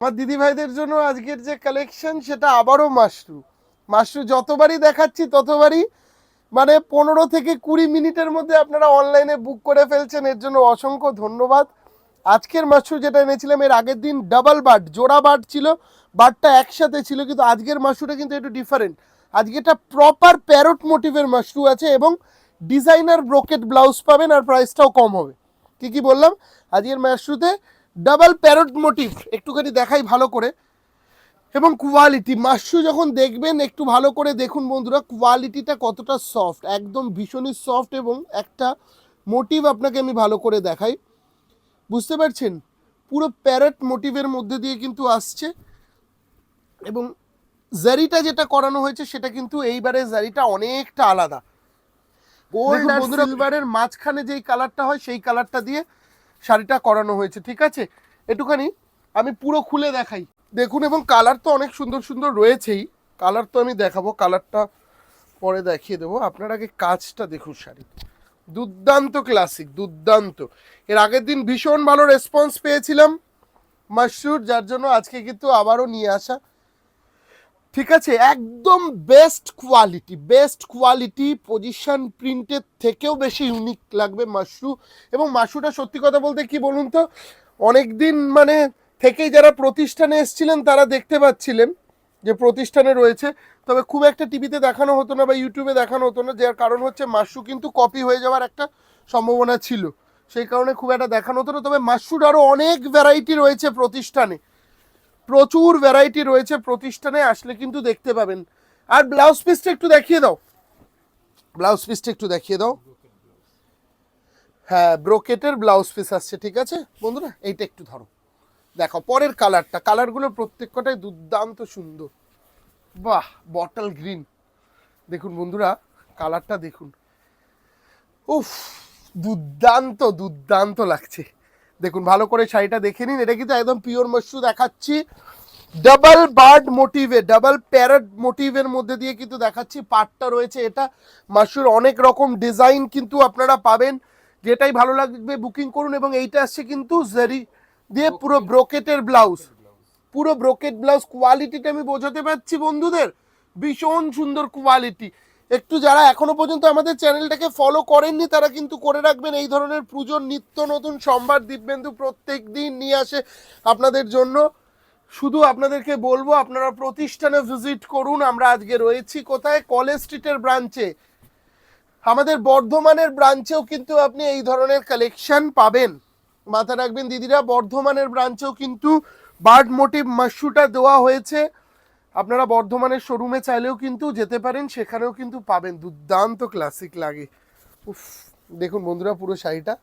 আমার দিদি ভাইদের জন্য আজকের যে কালেকশন সেটা আবারও মাশরু। মাশরু যতবারই দেখাচ্ছি, ততবারই মানে পনেরো থেকে কুড়ি মিনিটের মধ্যে আপনারা অনলাইনে বুক করে ফেলছেন। এর জন্য অসংখ্য ধন্যবাদ। আজকের মাশরু যেটা এনেছিলাম, এর আগের দিন ডাবল বার্ড জোড়া বার্ড ছিল। বার্ডটা একসাথে ছিল, কিন্তু আজকের মাশরুটা কিন্তু একটু ডিফারেন্ট আজকে এটা প্রপার প্যারট মোটিভের মাশরু আছে এবং ডিজাইনার ব্রোকেট ব্লাউজ পাবেন আর প্রাইসটাও কম হবে। কি কি বললাম? আজকের মাশরুতে ডাবল প্যারট মোটিভ একটুখানি দেখাই ভালো করে। এবং কোয়ালিটি মাশরু যখন দেখবেন একটু ভালো করে দেখুন বন্ধুরা কোয়ালিটিটা কতটা সফট একদম ভীষণই সফট এবং একটা মোটিভ আপনাকে আমি ভালো করে দেখাই। বুঝতে পারছেন? পুরো প্যারট মোটিভের মধ্যে দিয়ে কিন্তু আসছে। এবং জারিটা যেটা করানো হয়েছে সেটা কিন্তু এইবারে জারিটা অনেকটা আলাদা। গোল্ড আর সিলভারের মাঝখানে যেই কালারটা হয় সেই কালারটা দিয়ে শাড়িটা করানো হয়েছে, ঠিক আছে? একটুখানি আমি পুরো খুলে দেখাই। দেখুন, এবং কালার তো অনেক সুন্দর সুন্দর রয়েছেই। কালার তো আমি দেখাবো কালারটা পরে দেখিয়ে দেবো। আপনার আগে কাজটা দেখুন শাড়ি। দুর্দান্ত ক্লাসিক দুর্দান্ত। এর আগের দিন ভীষণ ভালো রেসপন্স পেয়েছিলাম মাশরুর যার জন্য আজকে কিন্তু আবারও নিয়ে আসা। ঠিক আছে? একদম best quality best quality position প্রিন্টের থেকেও বেশি ইউনিক লাগবে মাশরু এবং মাশরুটা সত্যি কথা বলতে কি বলুন তো অনেক দিন মানে থেকেই যারা প্রতিষ্ঠানে এসেছিলেন তারা দেখতে পাচ্ছিলেন যে প্রতিষ্ঠানে রয়েছে। তবে খুব একটা টিভিতে দেখানো হতো না বা ইউটিউবে দেখানো হতো না, যার কারণ হচ্ছে মাশরু কিন্তু কপি হয়ে যাওয়ার একটা সম্ভাবনা ছিল। সেই কারণে খুব একটা দেখানো হতো না। তবে মাশরুর আরও অনেক ভ্যারাইটি রয়েছে প্রতিষ্ঠানে। প্রচুর ভ্যারাইটি রয়েছে প্রতিষ্ঠানে, আসলে কিন্তু দেখতে পাবেন। আর ব্লাউজ পিসটা একটু দেখিয়ে দাও। ব্লাউজ পিসটা একটু দেখিয়ে দাও। হ্যাঁ ব্রোকেটের ব্লাউজ পিস আসছে, ঠিক আছে? বন্ধুরা, এইটা একটু ধরো। দেখো, পরের কালারটা কালারগুলো প্রত্যেকটাই দুর্দান্ত সুন্দর। বাহ বটল গ্রিন দেখুন বন্ধুরা কালারটা দেখুন। উফ, দুর্দান্ত দুর্দান্ত লাগছে। দেখুন ভালো করে শাড়িটা দেখে নিন। এটা কিন্তু একদম পিওর মশরু দেখাচ্ছি। ডাবল বার্ড মোটিভে ডাবল প্যারট মোটিভের মধ্যে দিয়ে কিন্তু দেখাচ্ছি। পাটটা রয়েছে এটা। মাসুর অনেক রকম ডিজাইন কিন্তু আপনারা পাবেন। যেটাই ভালো লাগবে বুকিং করুন এবং এইটা আসছে কিন্তু জারি দিয়ে পুরো ব্রোকেটের ব্লাউজ পুরো ব্রোকেট ব্লাউজ কোয়ালিটিটা আমি বোঝাতে পারছি বন্ধুদের। ভীষণ সুন্দর কোয়ালিটি একটু যারা এখনও পর্যন্ত আমাদের চ্যানেলটাকে ফলো করেননি, তারা কিন্তু করে রাখবেন এই ধরনের পুজোর নিত্য নতুন সম্ভার দিব্যেন্দু প্রত্যেক দিন নিয়ে আসে আপনাদের জন্য। শুধু আপনাদেরকে বলব, আপনারা প্রতিষ্ঠানে ভিজিট করুন, আমরা আজকে রয়েছি কোথায়? কলেজ স্ট্রিটের ব্রাঞ্চে আমাদের বর্ধমানের ব্রাঞ্চেও কিন্তু আপনি এই ধরনের কালেকশন পাবেন। মাথা রাখবেন দিদিরা, বর্ধমানের ব্রাঞ্চেও কিন্তু বার্ড মোটিভ মাশরুটা দেওয়া হয়েছে। আপনারা বর্ধমানের শোরুমে চাইলেও কিন্তু যেতে পারেন, সেখানেও কিন্তু পাবেন। দুর্দান্ত ক্লাসিক লাগে। উফ, দেখুন বন্ধুরা পুরো শাড়িটা।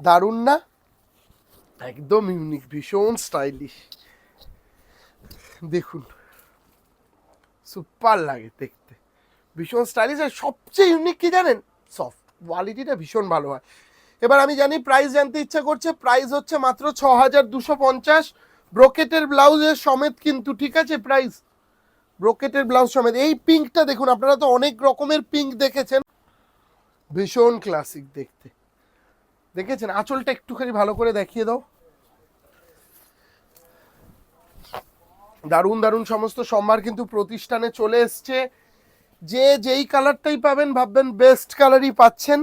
দারুণ না? একদম ইউনিক ভীষণ স্টাইলিশ দেখুন সুপার লাগে দেখতে। ভীষণ স্টাইলিশ আর সবচেয়ে ইউনিক কি জানেন? সফট কোয়ালিটিটা ভীষণ ভালো হয়। এবার আমি জানি প্রাইস জানতে ইচ্ছা করছে। প্রাইস হচ্ছে মাত্র ছ হাজার দুশো পঞ্চাশ। ব্রোকেটের ব্লাউজের সমেত কিন্তু, ঠিক আছে প্রাইস ব্রোকেটের ব্লাউজ সমেত। এই পিঙ্কটা দেখুন, আপনারা তো অনেক রকমের পিঙ্ক দেখেছেন। ভীষণ ক্লাসিক দেখতে। দেখেছেন? আঁচলটা একটুখানি ভালো করে দেখিয়ে দাও। দারুণ দারুণ সমস্ত সম্ভার কিন্তু প্রতিষ্ঠানে চলে এসছে। যে যেই কালারটাই পাবেন, ভাববেন বেস্ট কালারই পাচ্ছেন।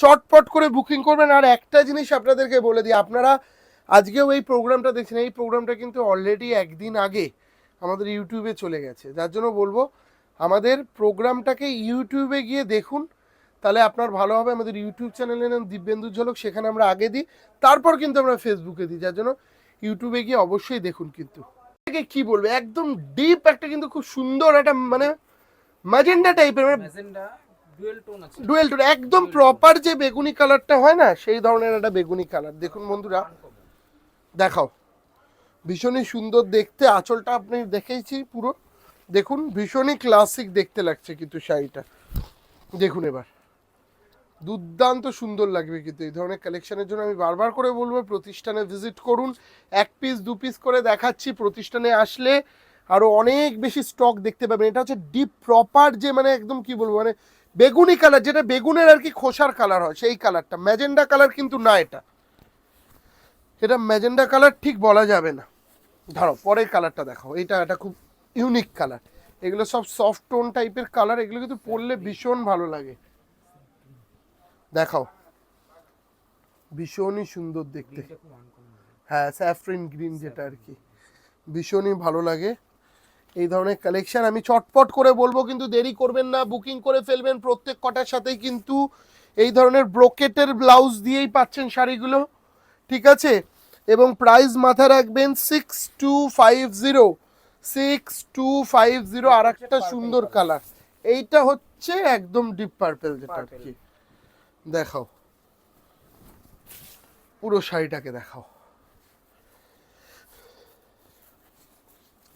চটপট করে বুকিং করবেন। আর একটা জিনিস আপনাদেরকে বলে দিই, আপনারা আজকেও এই প্রোগ্রামটা দেখছেন এই প্রোগ্রামটা কিন্তু অলরেডি একদিন আগে আমাদের ইউটিউবে চলে গেছে। যার জন্য বলব আমাদের প্রোগ্রামটাকে ইউটিউবে গিয়ে দেখুন তাহলে আপনার ভালো হবে। আমাদের ইউটিউব চ্যানেলে নাম দিব্যেন্দু ঝলক সেখানে আমরা আগে দিই তারপর কিন্তু আমরা ফেসবুকে দিই। যার জন্য ইউটিউবে গিয়ে অবশ্যই দেখুন কিন্তু। কি বলবে একদম ডিপ একটা কিন্তু খুব সুন্দর একটা মানে ম্যাজেন্ডা টাইপের মানে ডুয়েল টোন আছে। ডুয়েল টোন একদম প্রপার যে বেগুনি কালারটা হয় না সেই ধরনের একটা বেগুনি কালার দেখুন বন্ধুরা দেখাও। ভীষণই সুন্দর দেখতে, আঁচলটা আপনি দেখেইছি পুরো। দেখুন, ভীষণই ক্লাসিক দেখতে লাগছে কিন্তু শাড়িটা। দেখুন এবার। দুর্দান্ত সুন্দর লাগবে কিন্তু এই ধরনের কালেকশনের জন্য আমি বারবার করে বলব, প্রতিষ্ঠানে ভিজিট করুন। এক পিস দু পিস করে দেখাচ্ছি, প্রতিষ্ঠানে আসলে আরও অনেক বেশি স্টক দেখতে পাবেন। এটা হচ্ছে ডিপ প্রপার যে মানে একদম কি বলব মানে বেগুনি কালার যেটা বেগুনের আর কি খোসার কালার হয়, সেই কালারটা ম্যাজেন্ডা কালার কিন্তু না এটা। এটা ম্যাজেন্ডা কালার ঠিক বলা যাবে না। ধরো পরের কালারটা দেখাও। এটা একটা খুব ইউনিক কালার। এগুলো সব সফট টোন টাইপের কালার। এগুলো কিন্তু পরলে ভীষণ ভালো লাগে। দেখাও। ভীষণই সুন্দর দেখতে। হ্যাঁ স্যাফরিন গ্রিন যেটা আর কি। ভীষণই ভালো লাগে। এই ধরনের কালেকশন আমি চটপট করে বলব কিন্তু দেরি করবেন না। বুকিং করে ফেলবেন প্রত্যেক কটার সাথেই কিন্তু এই ধরনের ব্রোকেটের ব্লাউজ দিয়েই পাচ্ছেন শাড়িগুলো। ঠিক আছে? এবং প্রাইস মাথা রাখবেন six two five zero six two five zero আর একটা সুন্দর কালার এইটা হচ্ছে একদম ডিপ পার্পেল যেটা আর কি। দেখাও। পুরো শাড়িটাকে দেখাও।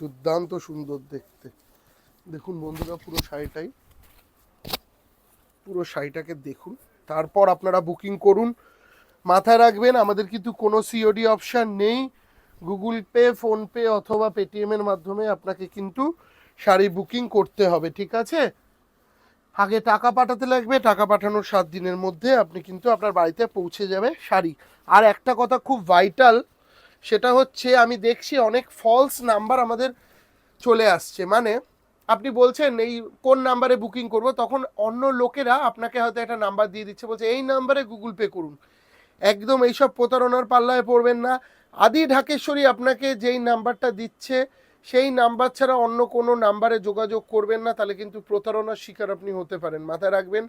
দুর্দান্ত সুন্দর দেখতে। দেখুন বন্ধুরা পুরো শাড়িটাই। পুরো শাড়িটাকে দেখুন। তারপর আপনারা বুকিং করুন। মাথায় রাখবেন, আমাদের কিন্তু কোনো সিওডি অপশান নেই। গুগল পে ফোনপে অথবা পেটিএম এর মাধ্যমে আপনাকে কিন্তু শাড়ি বুকিং করতে হবে, ঠিক আছে? আগে টাকা পাঠাতে লাগবে, টাকা পাঠানোর সাত দিনের মধ্যে আপনি কিন্তু আপনার বাড়িতে পৌঁছে যাবে শাড়ি। আর একটা কথা খুব ভাইটাল সেটা হচ্ছে আমি দেখছি অনেক ফলস নাম্বার আমাদের চলে আসছে। মানে আপনি বলছেন এই কোন নাম্বারে বুকিং করব, তখন অন্য লোকেরা আপনাকে হয়তো একটা নাম্বার দিয়ে দিচ্ছে, বলছে এই নাম্বারে গুগল পে করুন। একদম এইসব প্রতারণার পাল্লায় পড়বেন না। আদি ঢাকেশ্বরী আপনাকে যেই নাম্বারটা দিচ্ছে, সেই নাম্বার ছাড়া অন্য কোনো নাম্বারে যোগাযোগ করবেন না, তাহলে কিন্তু প্রতারণার শিকার আপনি হতে পারেন। মাথায় রাখবেন,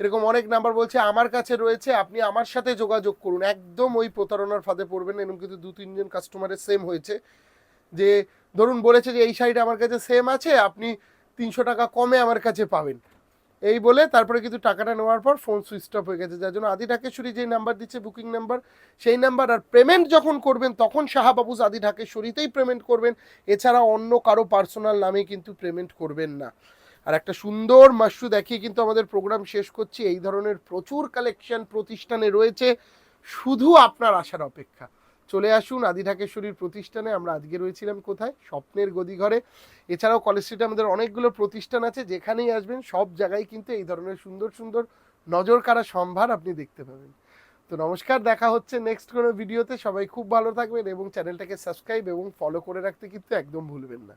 এরকম অনেক নাম্বার বলছে, আমার কাছে রয়েছে, আপনি আমার সাথে যোগাযোগ করুন। একদম ওই প্রতারণার ফাঁদে পড়বেন। এরকম কিন্তু দু তিনজন কাস্টমারের সেম হয়েছে। যে, ধরুন বলেছে যে, এই শাড়িটা আমার কাছে সেম আছে, আপনি তিনশো টাকা কমে আমার কাছে পাবেন। এই বলে তারপরে কিন্তু টাকাটা নেওয়ার পর ফোন সুইচ অফ হয়ে গেছে। যার জন্য আদি ঢাকেশ্বরী যেই নাম্বার দিচ্ছে বুকিং নাম্বার সেই নাম্বার আর পেমেন্ট যখন করবেন, তখন শাহাবাবুস আদি ঢাকেশ্বরীতেই পেমেন্ট করবেন। এছাড়া অন্য কারও পার্সোনাল নামে কিন্তু পেমেন্ট করবেন না। আর একটা সুন্দর মাশরু দেখিয়ে কিন্তু আমাদের প্রোগ্রাম শেষ করছি। এই ধরনের প্রচুর কালেকশন প্রতিষ্ঠানে রয়েছে। শুধু আপনার আসার অপেক্ষা। চলে আসুন আদি ঢাকেশ্বরীর প্রতিষ্ঠানে। আমরা আজকে রয়েছিলাম কোথায়? স্বপ্নের গদিঘরে। এছাড়াও কলেজ স্ট্রিটে আমাদের অনেকগুলো প্রতিষ্ঠান আছে, যেখানেই আসবেন সব জায়গায় কিন্তু এই ধরনের সুন্দর সুন্দর নজর কারা সম্ভার আপনি দেখতে পাবেন। তো নমস্কার, দেখা হচ্ছে নেক্সট কোনো ভিডিওতে সবাই খুব ভালো থাকবেন এবং চ্যানেলটাকে সাবস্ক্রাইব এবং ফলো করে রাখতে কিন্তু একদম ভুলবেন না।